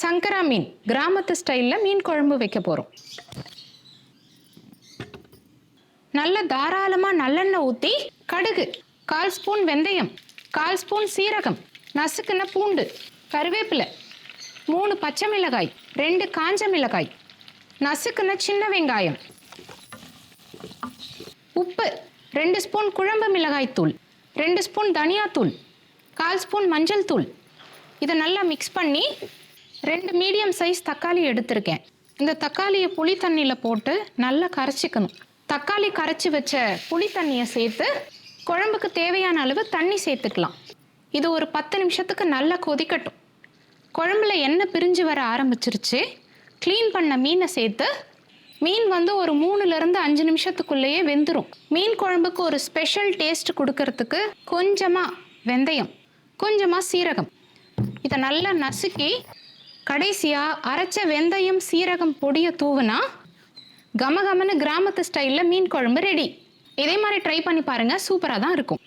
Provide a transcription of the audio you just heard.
சங்கரா மீன். கிராமத்து ஸ்டைலில் மீன் குழம்பு வைக்க போகிறோம் நல்ல தாராளமாக நல்லெண்ணெய் ஊற்றி கடுகு கால் ஸ்பூன் வெந்தயம் கால் ஸ்பூன் சீரகம் நசுக்குன பூண்டு கருவேப்பிலை மூணு பச்சை மிளகாய் ரெண்டு காஞ்ச மிளகாய் நசுக்குன சின்ன வெங்காயம் உப்பு ரெண்டு ஸ்பூன் குழம்பு மிளகாய் தூள் ரெண்டு ஸ்பூன் தனியாத்தூள் கால் ஸ்பூன் மஞ்சள் தூள். இதை நல்லா மிக்ஸ் பண்ணி ரெண்டு மீடியம் சைஸ் தக்காளி எடுத்திருக்கேன். இந்த தக்காளியை புளி தண்ணியில் போட்டு நல்லா கரைச்சிக்கணும். தக்காளி கரைச்சி வச்ச புளி தண்ணியை சேர்த்து குழம்புக்கு தேவையான அளவு தண்ணி சேர்த்துக்கலாம். இது ஒரு பத்து நிமிஷத்துக்கு நல்லா கொதிக்கட்டும். குழம்புல எண்ணெய் பிரிஞ்சு வர ஆரம்பிச்சிருச்சு. க்ளீன் பண்ண மீனை சேர்த்து மீன் வந்து ஒரு மூணுலேருந்து அஞ்சு நிமிஷத்துக்குள்ளேயே வெந்துடும் மீன் குழம்புக்கு ஒரு ஸ்பெஷல் டேஸ்ட் கொடுக்கறதுக்கு கொஞ்சமாக வெந்தயம் கொஞ்சமாக சீரகம். இதை நல்லா நசுக்கி கடைசியாக அரைச்ச வெந்தயம் சீரகம் பொடியை தூவுனா கமகமன்னு கிராமத்து ஸ்டைலில் மீன் குழம்பு ரெடி இதே மாதிரி ட்ரை பண்ணி பாருங்கள் சூப்பராக தான் இருக்கும்.